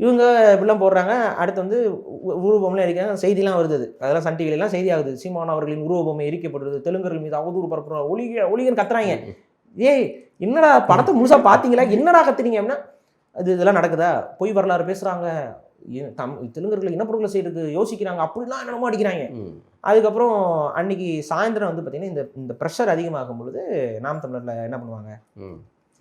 இவங்க இப்படிலாம் போடுறாங்க. அடுத்து வந்து உ- உருவபொம்மைலாம் எரிக்கிறாங்க செய்திலாம் வருது அது. அதெல்லாம் சன் டிவிலாம் செய்தி ஆகுது சீமான் அவர்களின் உருவபொம்மை எரிக்கப்படுறது தெலுங்கர்கள் மீது அவதூறு பரப்புற ஒளிக ஒளிகன் கத்துறாங்க. ஏய் என்னடா படத்தை முழுசா பாத்தீங்களா? என்னடா கத்துறீங்க அப்படின்னா அது இதெல்லாம் நடக்குதா? பொய் வரலாறு பேசுறாங்க. இ- தம் தெலுங்கர்கள் இனப்படுகொலை செய்யறதுக்கு யோசிக்கிறாங்க. அப்படிலாம் என்னமோ அடிக்கிறாங்க. அதுக்கப்புறம் அன்னைக்கு சாயந்தரம் வந்து பார்த்தீங்கன்னா இந்த இந்த ப்ரெஷர் அதிகமாகும் பொழுது நாம் தமிழர்ல என்ன பண்ணுவாங்க.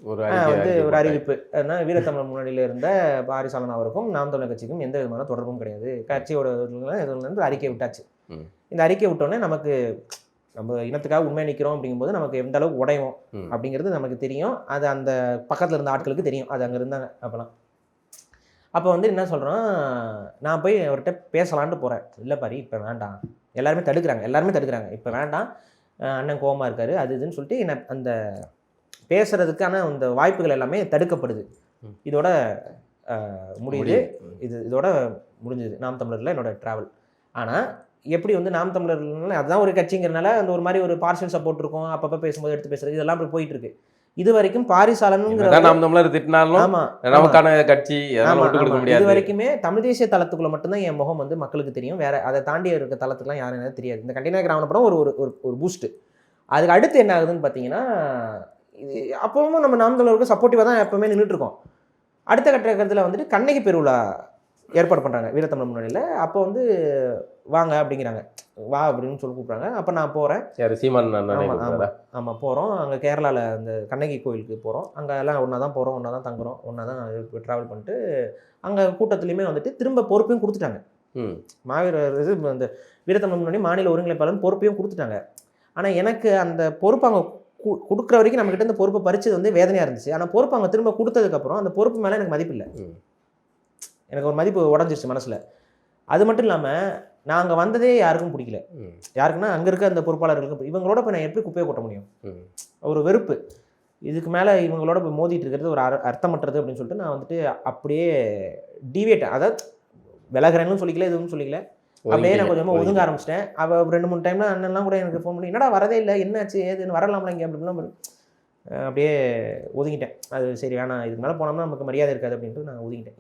ஒரு வந்து ஒரு. அறிவிப்பு. ஏன்னா வீரத்தமிழர் முன்னாடியில் இருந்த பாரிசாலன் அவருக்கும் நாம் தமிழர் கட்சிக்கும் எந்த விதமான தொடர்பும் கிடையாது. கட்சியோட இதுல இருந்து அறிக்கை விட்டாச்சு. இந்த அறிக்கை விட்டோடனே நமக்கு நம்ம இனத்துக்காக உண்மை நிற்கிறோம் அப்படிங்கும்போது நமக்கு எந்த அளவுக்கு உடையும். அப்படிங்கிறது நமக்கு தெரியும். அது அந்த பக்கத்தில் இருந்த ஆட்களுக்கு தெரியும். அது அங்கே இருந்தாங்க அப்போலாம் அப்போ வந்து என்ன சொல்கிறோம் நான் போய் அவர்கிட்ட பேசலான்ட்டு போகிறேன் இல்லை பாரி இப்போ வேண்டாம். எல்லாருமே தடுக்கிறாங்க. எல்லாருமே தடுக்கிறாங்க. இப்போ வேண்டாம். அண்ணன் கோவமா இருக்காரு. அது இதுன்னு சொல்லிட்டு என்ன அந்த பேசுறதுக்கான அந்த வாய்ப்புகள் எல்லாமே தடுக்கப்படுது. இதோட முடியுது. இது இதோட முடிஞ்சது. நாம் தமிழரில் என்னோட ட்ராவல் ஆனால் எப்படி வந்து நாம் தமிழர்னால அதுதான் ஒரு கட்சிங்கிறனால அந்த ஒரு மாதிரி ஒரு பார்ஷியல் சப்போர்ட் இருக்கும். அப்பப்போ பேசும்போது எடுத்து பேசுறது இதெல்லாம் இப்படி போயிட்டு இருக்கு இது வரைக்கும் பாரிசாலனுங்கிற நாம் தமிழர் திட்டினாலும் ஆமா நமக்கான கட்சி இது வரைக்குமே தமிழ் தேசிய தளத்துக்குள்ள மட்டும்தான் என் முகம் வந்து மக்களுக்கு தெரியும். வேற அதை தாண்டி இருக்க தளத்துக்குலாம் யாரும் தெரியாது. இந்த கண்டினா கிராம படம் ஒரு ஒரு ஒரு ஒரு பூஸ்ட் அதுக்கு அடுத்து என்ன ஆகுதுன்னு பார்த்தீங்கன்னா இது அப்பவும் நம்ம நாம் சப்போர்ட்டிவாக தான் எப்பவுமே நின்றுட்டு இருக்கோம் அடுத்த கட்டத்தில் வந்துட்டு கண்ணகி பெருவிழா ஏற்பாடு பண்ணுறாங்க வீரத்தமிழ் முன்னாடியில் அப்போ வந்து வாங்க அப்படிங்கிறாங்க. வா அப்படின்னு சொல்லி கூப்பிட்றாங்க. அப்போ நான் போகிறேன் யாரு? சீமான் அண்ணனை ஆமா, கூப்பிடுறாரா? ஆமாம் போகிறோம் அங்கே கேரளாவில் அந்த கண்ணகி கோயிலுக்கு போகிறோம் அங்கே எல்லாம் ஒன்றா தான் போகிறோம் ஒன்றா தான் தங்குறோம் ஒன்றா தான் ட்ராவல் பண்ணிட்டு அங்கே கூட்டத்துலையுமே வந்துட்டு திரும்ப பொறுப்பையும் கொடுத்துட்டாங்க. ம். மாவீரர் இது அந்த வீரத்தமிழ் முன்னாடி மாநில ஒருங்கிணைப்பாளர் பொறுப்பையும் கொடுத்துட்டாங்க. ஆனால் எனக்கு அந்த பொறுப்பு அவங்க கு- கொடுக்குற வரைக்கும் நம்மக்கிட்ட இந்த பொறுப்பை பறிச்சது வந்து வேதனையாக இருந்துச்சு. ஆனால் பொறுப்பு அவங்க திரும்ப கொடுத்ததுக்கப்புறம் அந்த பொறுப்பு மேலே எனக்கு மதிப்பு இல்லை. எனக்கு ஒரு மதிப்பு உடஞ்சிருச்சு மனசில். அது மட்டும் இல்லாமல் நாங்கள் வந்ததே யாருக்கும் பிடிக்கல. யாருக்குன்னா அங்கே இருக்க அந்த பொறுப்பாளர்களுக்கு இவங்களோட போய் நான் எப்படி குப்பையை கொட்ட முடியும். ஒரு வெறுப்பு. இதுக்கு மேலே இவங்களோட போய் மோதிட்டு இருக்கிறது ஒரு அர- அர்த்தமற்றது அப்படின்னு சொல்லிட்டு நான் வந்துட்டு அப்படியே டிவியேட் அதாவது விலகிறேன்னு சொல்லிக்கல எதுவும் சொல்லிக்கல. அப்படியே நான் கொஞ்சமாக ஒதுங்க. ஆரம்பிச்சிட்டேன். அவள் ரெண்டு மூணு டைம்ல அண்ணன்லாம் கூட எனக்கு ஃபோன் பண்ணி என்னடா வரதே இல்லை என்னாச்சு? ஏதுன்னு வரலாம்ல இங்கே? அப்படின்லாம் அஹ் அப்படியே ஒதுங்கிட்டேன். அது சரி வேணாம் இதுக்கு மேலே போனோம்னா நமக்கு மரியாதை இருக்காது அப்படின்ட்டு நான் ஒதுங்கிட்டேன்.